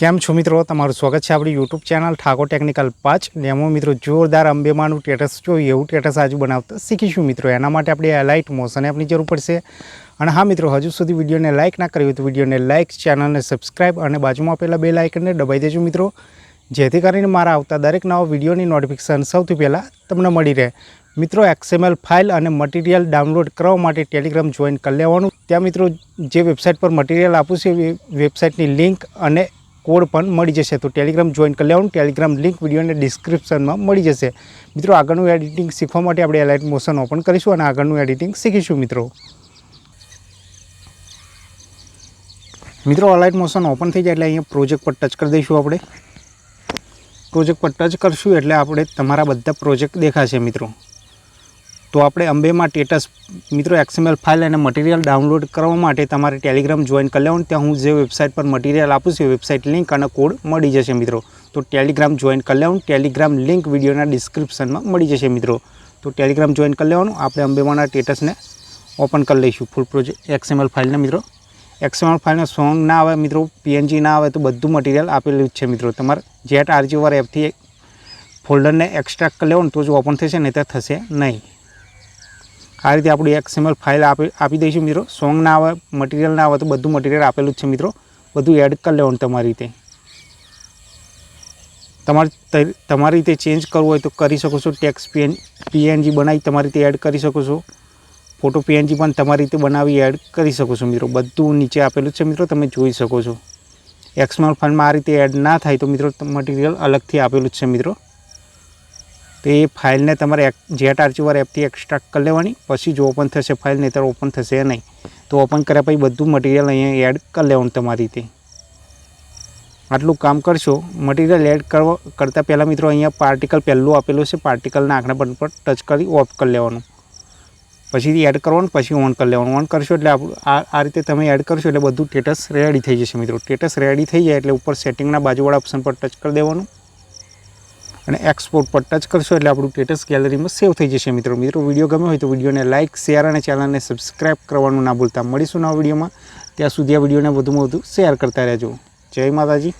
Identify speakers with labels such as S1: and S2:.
S1: કેમ છો મિત્રો? તમારું સ્વાગત છે આપણી યુટ્યુબ ચેનલ ઠાકોર ટેકનિકલ પાંચ. ને એમાં મિત્રો જોરદાર અંબેમાનું ટેટસ જોઈએ એવું ટેટસ આજુ બનાવતા શીખીશું મિત્રો. એના માટે આપણે લાઇટ મોશન એપની જરૂર પડશે. અને હા મિત્રો, હજુ સુધી વિડીયોને લાઇક ના કરી હોય તો વિડીયોને લાઇક ચેનલને સબસ્ક્રાઇબ અને બાજુમાં આપેલા બે લાઇકનને દબાઈ દેજો મિત્રો. જેથી કરીને મારા આવતા દરેક નવા વિડીયોની નોટિફિકેશન સૌથી પહેલાં તમને મળી રહે. મિત્રો એક્સએમએલ ફાઇલ અને મટીરિયલ ડાઉનલોડ કરવા માટે ટેલિગ્રામ જોઈન કરી લેવાનું. ત્યાં મિત્રો જે વેબસાઇટ પર મટીરિયલ આપું છે, એ વેબસાઇટની લિંક અને કોડ પણ મળી જશે. તો ટેલિગ્રામ જોઈન કરી લેવાનું. ટેલિગ્રામ લિંક વિડીયોને ડિસ્ક્રિપ્શનમાં મળી જશે. મિત્રો, આગળનું એડિટિંગ શીખવા માટે આપણે એલાઇટ મોશન ઓપન કરીશું અને આગળનું એડિટિંગ શીખીશું, મિત્રો. મિત્રો અલાઇટ મોશન ઓપન થઈ જાય એટલે અહીંયા પ્રોજેક્ટ પર ટચ કરી દઈશું આપણે. પ્રોજેક્ટ પર ટચ કરશું એટલે આપણે તમારા બધા પ્રોજેક્ટ દેખાશે, મિત્રો. તો આપણે અંબેમાં ટેટસ મિત્રો એક્સએમએલ ફાઇલ અને મટીરિયલ ડાઉનલોડ કરવા માટે તમારે ટેલિગ્રામ જોઈન કરી લેવાનું. ત્યાં હું જે વેબસાઇટ પર મટીરિયલ આપું છું, એ વેબસાઇટ લિંક અને કોડ મળી જશે, મિત્રો. તો ટેલિગ્રામ જોઈન કરી લેવાનું. ટેલિગ્રામ લિંક વિડીયોના ડિસ્ક્રિપ્શનમાં મળી જશે, મિત્રો. તો ટેલિગ્રામ જોઈન કરી લેવાનું. આપણે અંબેમાના ટેટસને ઓપન કરી લઈશું. ફૂલ પ્રોજેક્ટ એક્સએમએલ ફાઇલને મિત્રો. એક્સએમએલ ફાઇલનો સોંગ ના આવે, મિત્રો પીએનજી ના આવે, તો બધું મટીરિયલ આપેલું જ છે, મિત્રો. તમારે જેટ આરજીવાર એપથી ફોલ્ડરને એક્સ્ટ્રાક્ટ કરી લેવાનું. તો જ ઓપન થશે નહીં તો થશે નહીં. આ રીતે આપણી એક્સએમએલ ફાઇલ આપી આપી દઈશું મિત્રો. સોંગ ના આવે મટીરિયલ ના આવે તો બધું મટીરિયલ આપેલું જ છે મિત્રો. બધું એડ કરી લેવાનું તમારી રીતે. તમારે તમારી રીતે ચેન્જ કરવું હોય તો કરી શકો છો. ટેક્સ પીએન પીએનજી બનાવી તમારી રીતે એડ કરી શકો છો. ફોટો પીએનજી પણ તમારી રીતે બનાવી એડ કરી શકો છો મિત્રો. બધું નીચે આપેલું છે મિત્રો. તમે જોઈ શકો છો. એક્સએમએલ ફાઇલમાં આ રીતે એડ ના થાય તો મિત્રો મટીરિયલ અલગથી આપેલું છે મિત્રો. તો એ ફાઇલને તમારે જેટ આર્ચીવર એપથી એક્સ્ટ્રાક્ટ કરી લેવાની. પછી જો ઓપન થશે ફાઇલ નહીં તો ઓપન થશે નહીં. તો ઓપન કર્યા પછી બધું મટીરિયલ અહીંયા એડ કરી લેવાનું તમારી રીતે. આટલું કામ કરશો મટીરિયલ એડ કરવા કરતાં પહેલાં મિત્રો અહીંયા પાર્ટિકલ પહેલું આપેલું છે પાર્ટિકલના આંકડા બટન પર ટચ કરી ઓફ કરી લેવાનું. પછી એડ કરવાનું, પછી ઓન કરી લેવાનું. ઓન કરશો એટલે આ રીતે તમે એડ કરશો એટલે બધું સ્ટેટસ રેડી થઈ જશે મિત્રો. સ્ટેટસ રેડી થઈ જાય એટલે ઉપર સેટિંગના બાજુવાળા ઓપ્શન પર ટચ કરી દેવાનું. અને એક્સપોર્ટ પર ટચ કરશો એટલે આપણું સ્ટેટસ ગેલેરીમાં સેવ થઈ જશે મિત્રો. મિત્રો વીડિયો ગમ્યો હોય તો વિડીયોને લાઇક શેર અને ચેનલને સબસ્ક્રાઇબ કરવાનું ના ભૂલતા. મળીશું નવા વિડીયોમાં ત્યાં સુધી આ વિડીયોને વધુમાં વધુ શેર કરતા રહેજો. જય માતાજી.